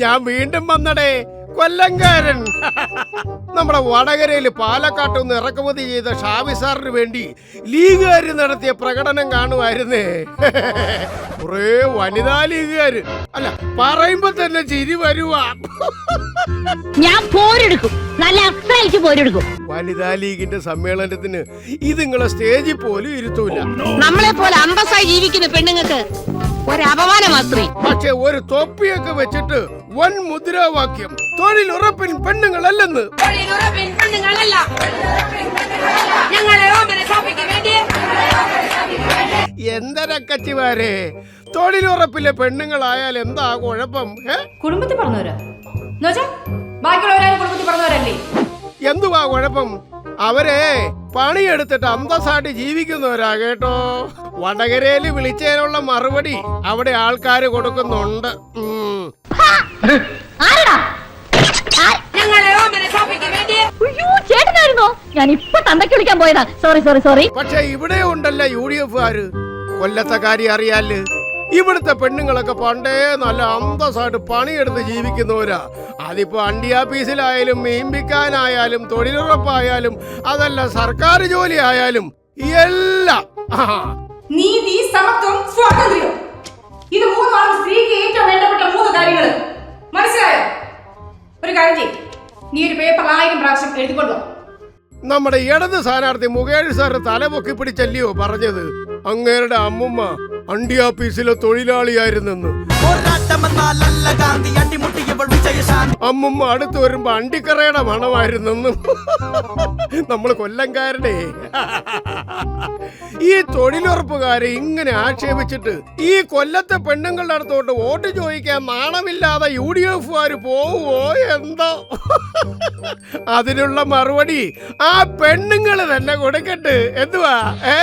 ഞാൻ വീണ്ടും വന്നടേ. കൊല്ലങ്കാരൻ നമ്മുടെ വടകരയിൽ പാലക്കാട്ട് നിന്ന് ഇറക്കുമതി ചെയ്ത ഷാവി സാറിന് വേണ്ടി ലീഗുകാർ നടത്തിയ പ്രകടനം കാണുമായിരുന്നേ. കുറേ വനിതാ ലീഗുകാര്. അല്ല പറയുമ്പോ തന്നെ ചിരി വരുവാ. ഞാൻ പോരെടുക്കും. നല്ല അസായിട്ട് പോരെടുക്കും. വനിതാ ലീഗിന്റെ സമ്മേളനത്തിന് ഇതിങ്ങളെ സ്റ്റേജിൽ പോലും ഇരുത്തൂല. നമ്മളെ പോലെ അന്തസ്സായി ജീവിക്കുന്ന പെണ്ണുങ്ങൾക്ക് ഒരു അപമാനം മാത്രമേ. പക്ഷെ ഒരു തൊപ്പിയൊക്കെ വെച്ചിട്ട് വൻ മുദ്രാവാക്യം. തൊഴിലുറപ്പിൻ പെണ്ണുങ്ങളല്ലെന്ന്. എന്തരക്കച്ചിമാരെ തൊഴിലുറപ്പിലെ പെണ്ണുങ്ങളായാൽ എന്താ കുഴപ്പം ഏ? കുടുംബത്തിൽ പറഞ്ഞവരാ. എന്നുവെച്ചാ പറഞ്ഞവരല്ലേ? എന്തുവാ കുഴപ്പം? അവരെ പണിയെടുത്തിട്ട് അന്തസ്സായിട്ട് ജീവിക്കുന്നവരാ കേട്ടോ. വടകരയിൽ വിളിച്ചതിനുള്ള മറുപടി അവിടെ ആൾക്കാര് കൊടുക്കുന്നുണ്ട്. ഞാൻ ഇപ്പൊ തന്തയ്ക്ക് വിളിക്കാൻ പോയതാ. സോറി സോറി സോറി പക്ഷെ ഇവിടെ ഉണ്ടല്ലോ യു ഡി എഫുകാര്. കൊല്ലത്തെ കാര്യം അറിയാൽ ഇവിടുത്തെ പെണ്ണുങ്ങളൊക്കെ പണ്ടേ നല്ല അന്തസ്സായിട്ട് പണിയെടുത്ത് ജീവിക്കുന്നവരാ. അതിപ്പോ അണ്ടി ആഫീസിലായാലും മീൻപിക്കാനായാലും തൊഴിലുറപ്പായാലും അതല്ല സർക്കാർ ജോലി ആയാലും എല്ലാം നീതി സമത്വം സ്വാതന്ത്ര്യം. ഇത് മൂന്നാണ് സ്ത്രീക്ക് ഏറ്റവും വേണ്ടപ്പെട്ട മൂന്ന് കാര്യങ്ങൾ മനസ്സിലായോ? ഒരു കാര്യം നീ ഒരു പേപ്പർ ആയിരം പ്രാവശ്യം എഴുതിക്കൊണ്ടോ നമ്മുടെ ഇടത് സ്ഥാനാർത്ഥി മുകേഷ് സാറ് തല പൊക്കി പിടിച്ചല്ലയോ പറഞ്ഞത്? അങ്ങേരുടെ അമ്മുമ്മ അണ്ടി ആഫീസിലെ തൊഴിലാളിയായിരുന്നെന്ന്. അമ്മുമ്മ അടുത്ത് വരുമ്പോ അണ്ടിക്കറയുടെ മണമായിരുന്നെന്നും. നമ്മൾ കൊല്ലംകാരുടെ ഈ തൊഴിലുറപ്പുകാരെ ഇങ്ങനെ ആക്ഷേപിച്ചിട്ട് ഈ കൊല്ലത്തെ പെണ്ണുങ്ങളുടെ അടുത്തോട്ട് വോട്ട് ചോദിക്കാൻ നാണമില്ലാതെ യു ഡി എഫുകാർ പോവോ എന്തോ? അതിനുള്ള മറുപടി ആ പെണ്ണുങ്ങൾ തന്നെ കൊടുക്കട്ട്. എന്തുവാ? ഏ?